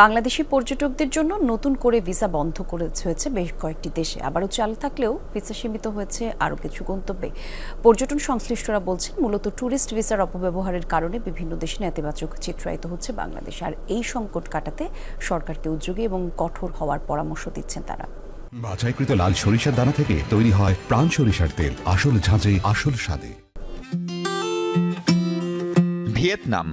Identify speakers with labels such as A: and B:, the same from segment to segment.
A: বাংলাদেশি পর্যটকদের জন্য নতুন করে ভিসা বন্ধ করে হয়েছে বেশ কয়েকটি দেশে। আবারও চালু থাকলেও ভিসা সীমিত হয়েছে আরও কিছু গন্তব্যে। পর্যটন সংশ্লিষ্টরা বলছেন মূলত ট্যুরিস্ট ভিসার অপব্যবহারের কারণে বিভিন্ন দেশে নেতিবাচক চিত্রায়িত হচ্ছে বাংলাদেশ। আর এই সংকট কাটাতে সরকারকে উদ্যোগী এবং কঠোর হওয়ার পরামর্শ দিচ্ছেন তারা।
B: বাছাইকৃত লাল সরিষার দানা থেকে তৈরি হয় প্রাণ সরিষার তেল। আসল ঝাঁঝে আসল স্বাদে।
C: ভিয়েতনাম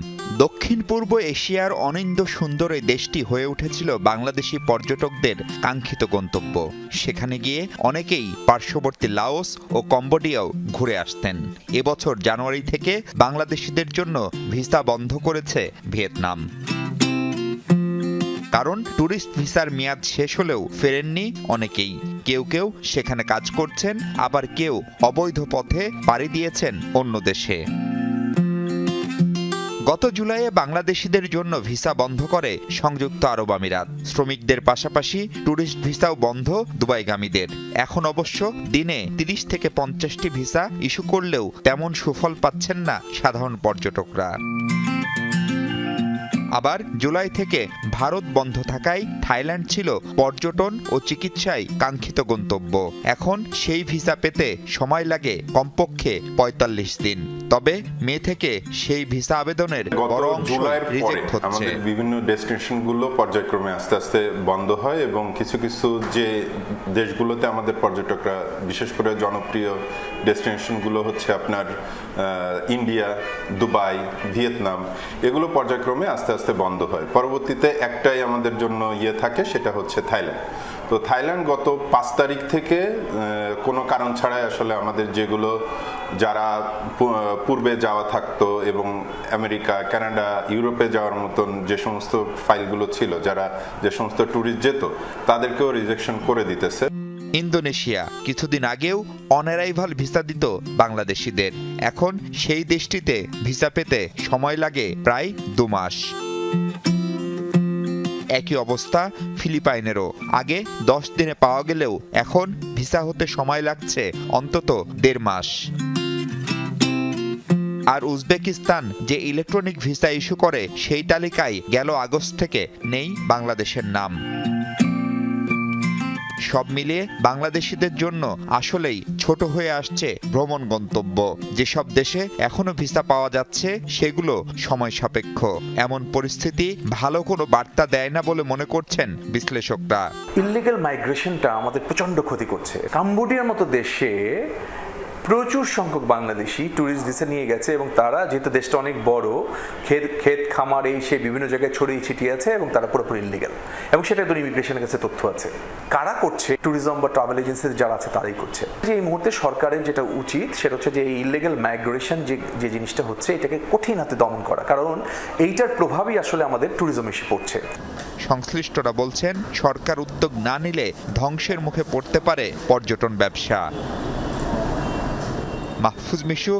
C: দক্ষিণ পূর্ব এশিয়ার অনিন্দ সুন্দর এই দেশটি হয়ে উঠেছিল বাংলাদেশি পর্যটকদের কাঙ্ক্ষিত গন্তব্য। সেখানে গিয়ে অনেকেই পার্শ্ববর্তী লাওস ও কম্বোডিয়াও ঘুরে আসতেন। এবছর জানুয়ারি থেকে বাংলাদেশিদের জন্য ভিসা বন্ধ করেছে ভিয়েতনাম। কারণ ট্যুরিস্ট ভিসার মেয়াদ শেষ হলেও ফেরেননি অনেকেই। কেউ কেউ সেখানে কাজ করছেন, আবার কেউ অবৈধ পথে পাড়ি দিয়েছেন অন্য দেশে। গত জুলাইয়ে বাংলাদেশিদের জন্য ভিসা বন্ধ করে সংযুক্ত আরব আমিরাত। শ্রমিকদের পাশাপাশি ট্যুরিস্ট ভিসাও বন্ধ দুবাইগামীদের। এখন অবশ্য দিনে তিরিশ থেকে পঞ্চাশটি ভিসা ইস্যু করলেও তেমন সুফল পাচ্ছেন না সাধারণ পর্যটকরা। আবার জুলাই থেকে ভারত বন্ধ থাকায় থাইল্যান্ড ছিল পর্যটন ও চিকিৎসায় কাঙ্ক্ষিত গন্তব্য। এখন সেই ভিসা পেতে সময় লাগে কমপক্ষে পঁয়তাল্লিশ দিন। তবে মে থেকে সেই ভিসা আবেদনের বড় অংশ রিজেক্ট হচ্ছে।
D: আমাদের বিভিন্ন ডেস্টিনেশনগুলো পর্যায়ক্রমে আস্তে আস্তে বন্ধ হয় এবং কিছু কিছু যে দেশগুলোতে আমাদের পর্যটকরা বিশেষ করে জনপ্রিয় ডেস্টিনেশনগুলো হচ্ছে আপনার ইন্ডিয়া দুবাই ভিয়েতনাম এগুলো পর্যায়ক্রমে আস্তে আস্তে বন্ধ হয়। পরবর্তীতে একটাই আমাদের জন্য ইয়ে থাকে, সেটা হচ্ছে থাইল্যান্ড। তো থাইল্যান্ড গত পাঁচ তারিখ থেকে কোনো কারণ ছাড়াই আসলে আমাদের যেগুলো যারা পূর্বে যাওয়া থাকতো এবং আমেরিকা, কানাডা, ইউরোপে যাওয়ার মতন যে সমস্ত ফাইলগুলো ছিল, যারা যে সমস্ত ট্যুরিস্ট যেত, তাদেরকেও রিজেকশন করে দিতেছে।
C: ইন্দোনেশিয়া কিছুদিন আগেও অনারাইভাল ভিসা দিত বাংলাদেশিদের। এখন সেই দেশটিতে ভিসা পেতে সময় লাগে প্রায় দু মাস। একই অবস্থা ফিলিপাইনেরও। আগে দশ দিনে পাওয়া গেলেও এখন ভিসা হতে সময় লাগছে অন্তত দেড় মাস। আর উজবেকিস্তান যে ইলেকট্রনিক ভিসা ইস্যু করে সেই তালিকায় গেল আগস্ট থেকে, নেই বাংলাদেশের নাম। সব মিলিয়ে বাংলাদেশিদের জন্য আসলেই ছোট হয়ে আসছে ভ্রমণ গন্তব্য। যেসব দেশে এখনও ভিসা পাওয়া যাচ্ছে, সেগুলো সময় সাপেক্ষ। এমন পরিস্থিতি ভালো কোনো বার্তা দেয় না বলে মনে করছেন বিশ্লেষকরা।
E: ইলিগাল মাইগ্রেশনটা আমাদের প্রচণ্ড ক্ষতি করছে। কাম্বোডিয়ার মতো দেশে প্রচুর সংখ্যক বাংলাদেশি ট্যুরিস্ট ভিসা নিয়ে গেছে এবং তারা, যেহেতু দেশটা অনেক বড়, ক্ষেত ক্ষেত, খামার, এই সে বিভিন্ন জায়গায় ছড়িয়ে ছিটিয়ে আছে এবং তারা পুরোপুরি ইলিগাল এবং সেটা একদম ইমিগ্রেশনের কাছে তথ্য আছে। কারা করছে? ট্যুরিজম বা ট্রাভেল এজেন্সি যারা আছে, তারাই করছে। যে এই মুহূর্তে সরকারের যেটা উচিত, সেটা হচ্ছে যে এই ইলিগাল মাইগ্রেশন যে যে জিনিসটা হচ্ছে, এটাকে কঠিন হাতে দমন করা। কারণ এইটার প্রভাবই আসলে আমাদের ট্যুরিজম এসে পড়ছে।
C: সংশ্লিষ্টরা বলছেন, সরকার উদ্যোগ না নিলে ধ্বংসের মুখে পড়তে পারে পর্যটন ব্যবসা। মাহফুজ মিশু